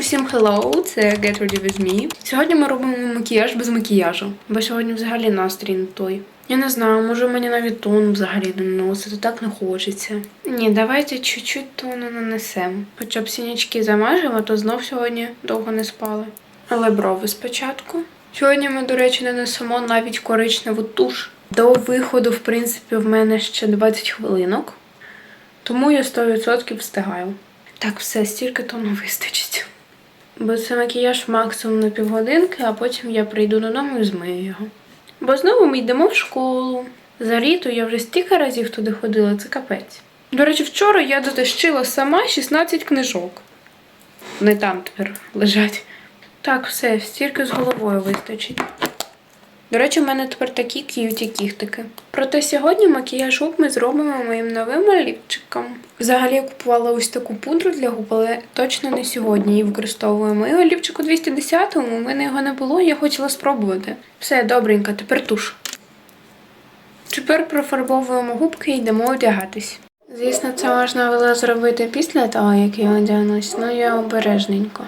Усім hello, це Get Ready With Me. Сьогодні ми робимо макіяж без макіяжу, бо сьогодні взагалі настрій не той. Я не знаю, може мені навіть тон взагалі не наносити, так не хочеться. Ні, давайте чуть-чуть тону нанесемо. Хоча б сінячки замажемо, то знов сьогодні довго не спали. Але брови спочатку. Сьогодні ми, до речі, нанесемо навіть коричневу туш. До виходу, в принципі, в мене ще 20 хвилинок. Тому я 100% встигаю. Так, все, стільки тону вистачить. Бо це макіяж максимум на півгодинки, а потім я прийду додому і змию його. Бо знову ми йдемо в школу. За літо я вже стільки разів туди ходила, це капець. До речі, вчора я дотащила сама 16 книжок. Не там тепер лежать. Так, все, стільки з головою вистачить. До речі, в мене тепер такі к'юті кіхтики. Проте сьогодні макіяж губ ми зробимо моїм новим олівчиком. Взагалі я купувала ось таку пудру для губ, але точно не сьогодні її використовую. Мою олівчик у 210-му, у мене його не було, я хотіла спробувати. Все, добренько, тепер туш. Тепер профарбовуємо губки і йдемо одягатись. Звісно, це можна було зробити після того, як я одягнусь, ну я обережненько.